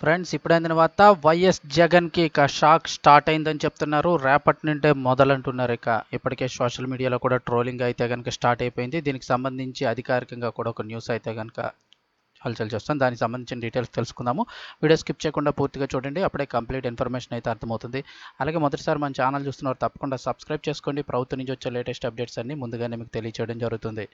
Friends ఇప్పుడైన తర్వాత YS జగన్కి ఇక షాక్ స్టార్ట్ అయిందని చెప్తున్నారు. రేపటి నుండే మొదలంటున్నారు ఇక. ఇప్పటికే సోషల్ మీడియాలో కూడా ట్రోలింగ్ అయితే కనుక స్టార్ట్ అయిపోయింది. దీనికి సంబంధించి అధికారికంగా కూడా ఒక న్యూస్ అయితే కనుక హల్చల్ చేస్తాం. దానికి సంబంధించిన డీటెయిల్స్ తెలుసుకుందాము. వీడియో స్కిప్ చేయకుండా పూర్తిగా చూడండి. అప్పుడే కంప్లీట్ ఇన్ఫర్మేషన్ అయితే అర్థమవుతుంది. అలాగే మొదటిసారి మన ఛానల్ చూస్తున్నారు తప్పకుండా సబ్స్క్రైబ్ చేసుకోండి. ప్రభుత్వం నుంచి వచ్చే లేటెస్ట్ అప్డేట్స్ అన్ని ముందుగానే మీకు తెలియచేయడం జరుగుతుంది.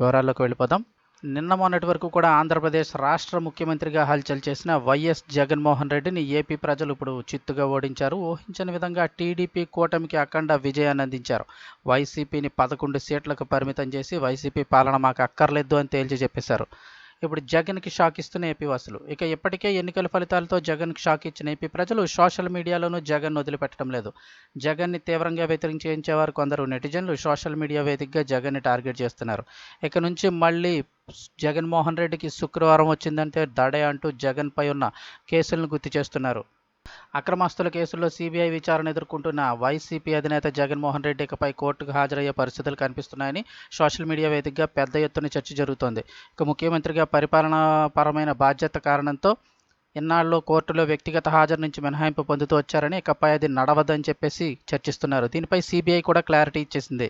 వివరాల్లోకి వెళ్ళిపోదాం. నిన్న మొన్నటి వరకు కూడా ఆంధ్రప్రదేశ్ రాష్ట్ర ముఖ్యమంత్రిగా హల్చల్ చేసిన వైఎస్ జగన్మోహన్ రెడ్డిని ఏపీ ప్రజలు ఇప్పుడు చిత్తుగా ఓడించారు. ఊహించని విధంగా టీడీపీ కూటమికి అఖండ విజయాన్ని అందించారు. వైసీపీని పదకొండు సీట్లకు పరిమితం చేసి వైసీపీ పాలన మాకు అక్కర్లేదు అని తేల్చి చెప్పేశారు. ఇప్పుడు జగన్కి షాక్ ఇస్తున్న ఏపీ వాసులు. ఇక ఇప్పటికే ఎన్నికల ఫలితాలతో జగన్కి షాక్ ఇచ్చిన ఏపీ ప్రజలు సోషల్ మీడియాలోనూ జగన్ వదిలిపెట్టడం లేదు. జగన్ని తీవ్రంగా వ్యతిరేకించేవారు కొందరు నెటిజన్లు సోషల్ మీడియా వేదికగా జగన్ని టార్గెట్ చేస్తున్నారు. ఇక నుంచి మళ్ళీ జగన్మోహన్ రెడ్డికి శుక్రవారం వచ్చిందంటే దడే అంటూ జగన్పై ఉన్న కేసులను గుర్తు చేస్తున్నారు. అక్రమాస్తుల కేసుల్లో సిబిఐ విచారణ ఎదుర్కొంటున్న వైసీపీ అధినేత జగన్మోహన్ రెడ్డి ఇకపై కోర్టుకు హాజరయ్యే పరిస్థితులు కనిపిస్తున్నాయని సోషల్ మీడియా వేదికగా పెద్ద ఎత్తున చర్చ జరుగుతోంది. ఇక ముఖ్యమంత్రిగా పరిపాలనాపరమైన బాధ్యత కారణంతో ఇన్నాళ్ళు కోర్టులో వ్యక్తిగత హాజరు నుంచి మినహాయింపు పొందుతూ వచ్చారని ఇకపై అది నడవదని చెప్పేసి చర్చిస్తున్నారు. దీనిపై సిబిఐ కూడా క్లారిటీ ఇచ్చేసింది.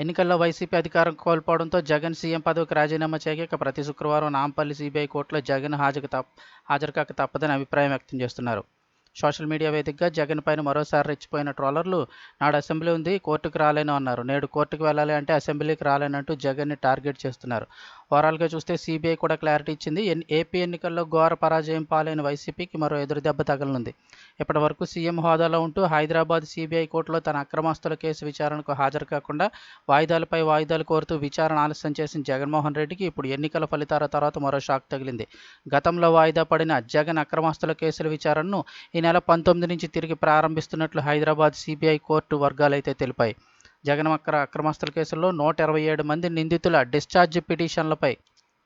ఎన్నికల్లో వైసీపీ అధికారం కోల్పోవడంతో జగన్ సీఎం పదవికి రాజీనామా చేయక ప్రతి శుక్రవారం నాంపల్లి సిబిఐ కోర్టులో జగన్ హాజరు తప్ప హాజరు కాక తప్పదని అభిప్రాయం వ్యక్తం చేస్తున్నారు. సోషల్ మీడియా వేదికగా జగన్ పైన మరోసారి రెచ్చిపోయిన ట్రోలర్లు నాడు అసెంబ్లీ ఉంది కోర్టుకు రాలేను అన్నారు. నేడు కోర్టుకు వెళ్ళాలి అంటే అసెంబ్లీకి రాలేనంటూ జగన్ని టార్గెట్ చేస్తున్నారు. ఓవరాల్గా చూస్తే సిబిఐ కూడా క్లారిటీ ఇచ్చింది. ఏపీ ఎన్నికల్లో ఘోర పరాజయం పాలైన వైసీపీకి మరో ఎదురు దెబ్బ తగలనుంది ఇప్పటి వరకు సీఎం హోదాలో ఉంటూ హైదరాబాద్ సిబిఐ కోర్టులో తన అక్రమాస్తుల కేసు విచారణకు హాజరు కాకుండా వాయిదాలపై వాయిదాలు కోరుతూ విచారణ ఆలస్యం చేసిన జగన్మోహన్ రెడ్డికి ఇప్పుడు ఎన్నికల ఫలితాల తర్వాత మరో షాక్ తగిలింది. గతంలో వాయిదా పడిన జగన్ అక్రమాస్తుల కేసుల విచారణను ఈ నెల పంతొమ్మిది నుంచి తిరిగి ప్రారంభిస్తున్నట్లు హైదరాబాద్ సిబిఐ కోర్టు వర్గాలైతే తెలిపాయి. జగన్ అక్ర అక్రమాస్తుల కేసుల్లో నూట ఇరవై ఏడు మంది నిందితుల డిశ్చార్జ్ పిటిషన్లపై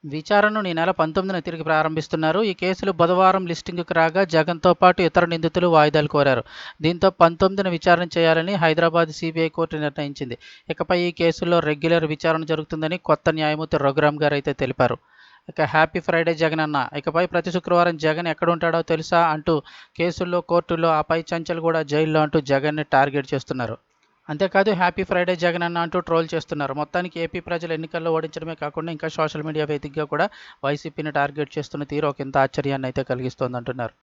విచారణను ఈ నెల పంతొమ్మిదిన తిరిగి ప్రారంభిస్తున్నారు. ఈ కేసులు బుధవారం లిస్టింగ్కు రాగా జగన్తో పాటు ఇతర నిందితులు వాయిదాలు కోరారు. దీంతో పంతొమ్మిదిన విచారణ చేయాలని హైదరాబాద్ సిబిఐ కోర్టు నిర్ణయించింది. ఇకపై ఈ కేసుల్లో రెగ్యులర్ విచారణ జరుగుతుందని కొత్త న్యాయమూర్తి రఘురామ్ గారు అయితే తెలిపారు. ఇక హ్యాపీ ఫ్రైడే జగన్ అన్న. ఇకపై ప్రతి శుక్రవారం జగన్ ఎక్కడ ఉంటాడో తెలుసా అంటూ కేసుల్లో కోర్టులో ఆపై చంచల్ కూడా జైల్లో అంటూ జగన్ని టార్గెట్ చేస్తున్నారు. అంతేకాదు హ్యాపీ ఫ్రైడే జగన్ అన్న అంటూ ట్రోల్ చేస్తున్నారు. మొత్తానికి ఏపీ ప్రజలు ఎన్నికల్లో ఓడించడమే కాకుండా ఇంకా సోషల్ మీడియా వేదికగా కూడా వైసీపీని టార్గెట్ చేస్తున్న తీరు ఒక ఇంత ఆశ్చర్యాన్ని అయితే కలిగిస్తోందంటున్నారు.